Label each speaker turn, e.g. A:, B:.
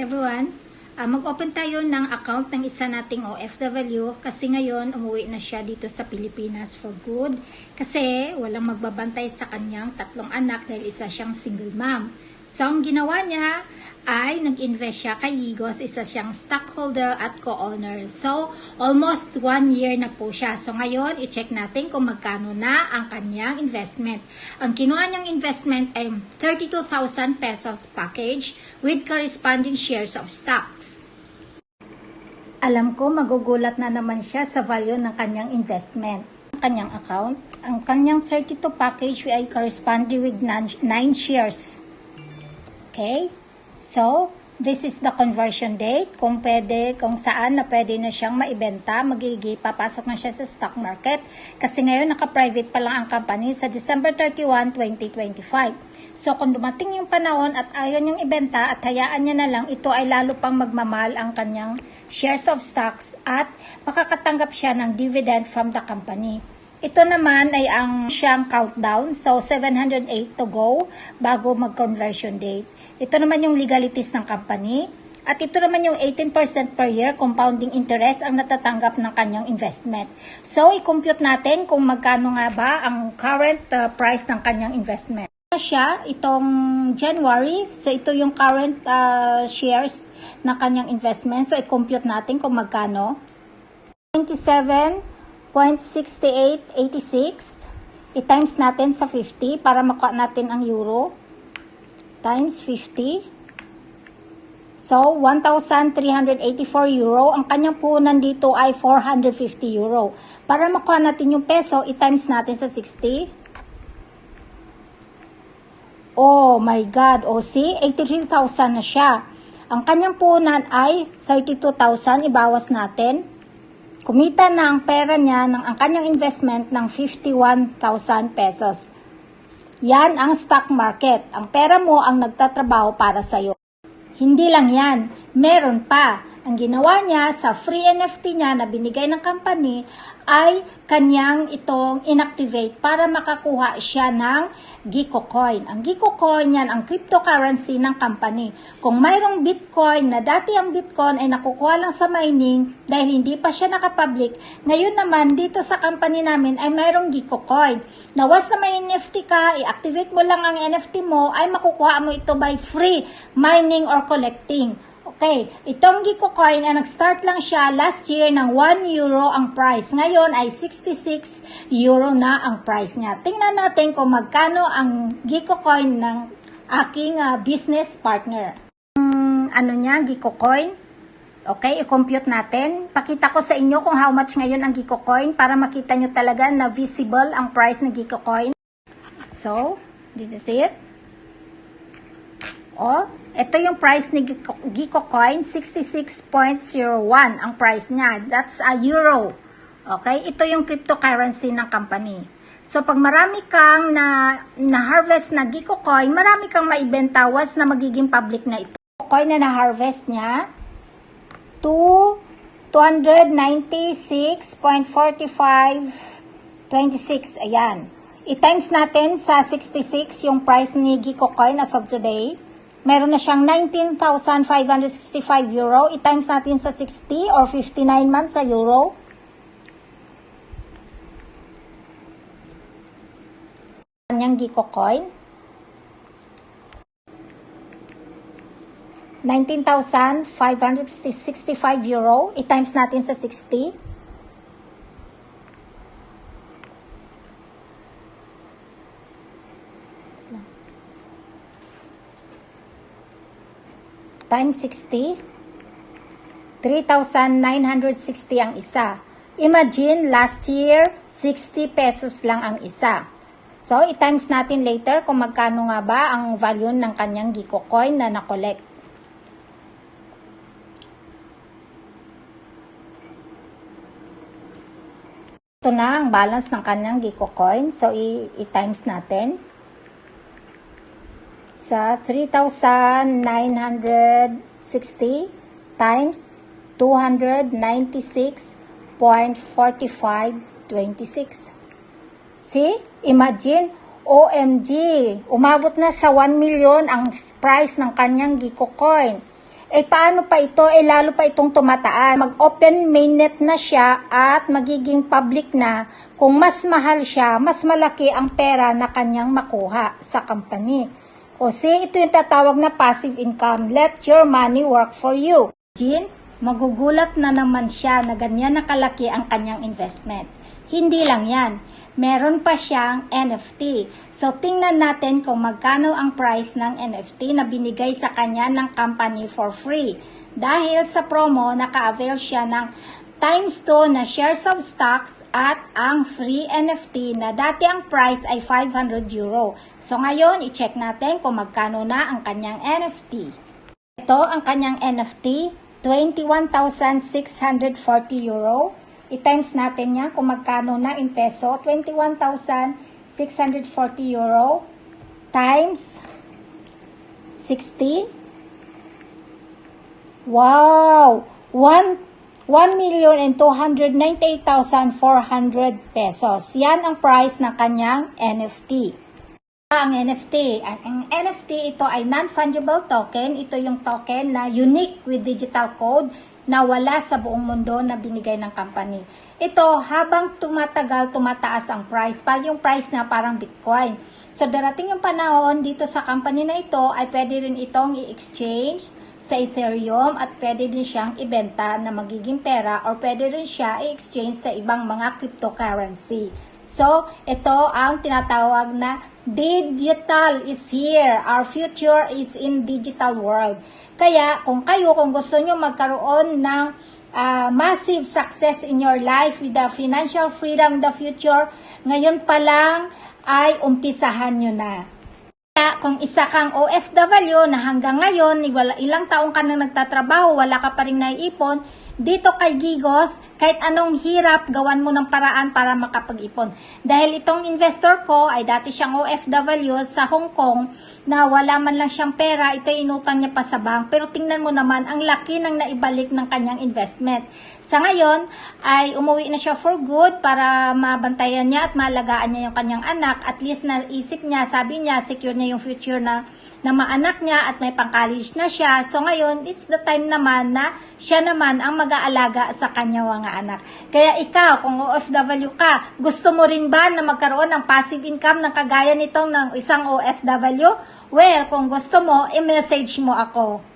A: everyone. Ah, mag-open tayo ng account ng isa nating OFW kasi ngayon umuwi na siya dito sa Pilipinas for good kasi walang magbabantay sa kanyang tatlong anak dahil isa siyang single mom. So, ang ginawa niya ay nag-invest siya kay Yigos, isa siyang stockholder at co-owner. So, almost one year na po siya. So, ngayon, i-check natin kung magkano na ang kanyang investment. Ang kinuha niyang investment ay 32,000 pesos package with corresponding shares of stocks. Alam ko magugulat na naman siya sa value ng kanyang investment. Ang kanyang account, ang kanyang 32 package ay corresponding with 9 shares. Okay? So, this is the conversion date. Kung pwede, kung saan na pwede na siyang maibenta, magiging papasok na siya sa stock market. Kasi ngayon, naka-private pa lang ang company sa December 31, 2025. So, kung dumating yung panahon at ayaw niyang ibenta at hayaan niya na lang, ito ay lalo pang magmamahal ang kanyang shares of stocks at makakatanggap siya ng dividend from the company. Ito naman ay ang siyang countdown. So, 708 to go bago mag-conversion date. Ito naman yung legalities ng company. At ito naman yung 18% per year compounding interest ang natatanggap ng kanyang investment. So, i-compute natin kung magkano nga ba ang current uh, price ng kanyang investment. Ito siya, itong January. So, ito yung current uh, shares ng kanyang investment. So, i-compute natin kung magkano. 27.6886. I-times natin sa 50 para makuha natin ang euro. Times 50. So, 1,384 euro. Ang kanyang puhunan dito ay 450 euro. Para makuha natin yung peso, i-times natin sa 60. Oh my God. O, see? 83,000 na siya. Ang kanyang puhunan ay 32,000. Ibawas natin. Kumita na ang pera niya ng ang kanyang investment ng 51,000 pesos. Yan ang stock market. Ang pera mo ang nagtatrabaho para sa'yo. Hindi lang yan. Meron pa. Ang ginawa niya sa free NFT niya na binigay ng company ay kanyang itong inactivate para makakuha siya ng Giko Coin. Ang Giko Coin yan ang cryptocurrency ng company. Kung mayroong Bitcoin na dati ang Bitcoin ay nakukuha lang sa mining dahil hindi pa siya nakapublic, ngayon naman dito sa company namin ay mayroong Giko Coin. Na na may NFT ka, i-activate mo lang ang NFT mo ay makukuha mo ito by free mining or collecting. Okay, itong Giko Coin ay nag-start lang siya last year ng 1 euro ang price. Ngayon ay 66 euro na ang price niya. Tingnan natin kung magkano ang Giko Coin ng aking ah, business partner. Ang ano niya, Giko Coin. Okay, i-compute natin. Pakita ko sa inyo kung how much ngayon ang Giko Coin para makita nyo talaga na visible ang price ng Giko Coin. So, this is it. Oh, ito yung price ni Giko Coin, 66.01 ang price niya. That's a euro. Okay? Ito yung cryptocurrency ng company. So, pag marami kang na, na-harvest na Giko Coin, marami kang maibenta once na magiging public na ito. Coin na na-harvest niya, to 296.4526. Ayan. I-times natin sa 66 yung price ni Giko Coin as of today. Meron na siyang 19,565 euro. I-times natin sa 60 or 59 man sa euro. Kanyang Giko Coin. 19,565 euro. I-times natin sa 60. Times 60, 3,960 ang isa. Imagine, last year, 60 pesos lang ang isa. So, i-times natin later kung magkano nga ba ang value ng kanyang Giko coin na na-collect. Ito na ang balance ng kanyang Giko coin. So, i-times natin sa 3,960 times 296.4526. See? Imagine, OMG, umabot na sa 1 million ang price ng kanyang Giko coin. eh paano pa ito? Eh lalo pa itong tumataas. Mag-open mainnet na siya at magiging public na. Kung mas mahal siya, mas malaki ang pera na kanyang makuha sa company. O see, ito yung tatawag na passive income. Let your money work for you. Jean, magugulat na naman siya na ganyan nakalaki ang kanyang investment. Hindi lang yan. Meron pa siyang NFT. So, tingnan natin kung magkano ang price ng NFT na binigay sa kanya ng company for free. Dahil sa promo, naka-avail siya ng times 2 na shares of stocks at ang free NFT na dati ang price ay 500 euro. So, ngayon, i-check natin kung magkano na ang kanyang NFT. Ito ang kanyang NFT, 21,640 euro. I-times natin yan kung magkano na in peso. 21,640 euro times 60. Wow! 1 1,298,400 pesos. Yan ang price ng kanyang NFT. Ang NFT, ang, NFT ito ay non-fungible token. Ito yung token na unique with digital code na wala sa buong mundo na binigay ng company. Ito, habang tumatagal, tumataas ang price. Pal yung price na parang Bitcoin. So, darating yung panahon dito sa company na ito, ay pwede rin itong i-exchange sa Ethereum at pwede din siyang ibenta na magiging pera or pwede rin siya i-exchange sa ibang mga cryptocurrency. So, ito ang tinatawag na digital is here. Our future is in digital world. Kaya, kung kayo, kung gusto nyo magkaroon ng ah, massive success in your life with the financial freedom in the future, ngayon pa lang ay umpisahan nyo na. Kung isa kang OFW na hanggang ngayon, ilang taong ka na nagtatrabaho, wala ka pa rin naiipon, dito kay Gigos, kahit anong hirap, gawan mo ng paraan para makapag-ipon. Dahil itong investor ko ay dati siyang OFW sa Hong Kong na wala man lang siyang pera, ito inutang niya pa sa bank. Pero tingnan mo naman, ang laki ng naibalik ng kanyang investment. Sa ngayon, ay umuwi na siya for good para mabantayan niya at maalagaan niya yung kanyang anak. At least naisip niya, sabi niya, secure na yung future na, na maanak niya at may pang-college na siya. So ngayon, it's the time naman na siya naman ang mag-aalaga sa kanyang mga anak. Kaya ikaw, kung OFW ka, gusto mo rin ba na magkaroon ng passive income ng kagaya nitong ng isang OFW? Well, kung gusto mo, i-message mo ako.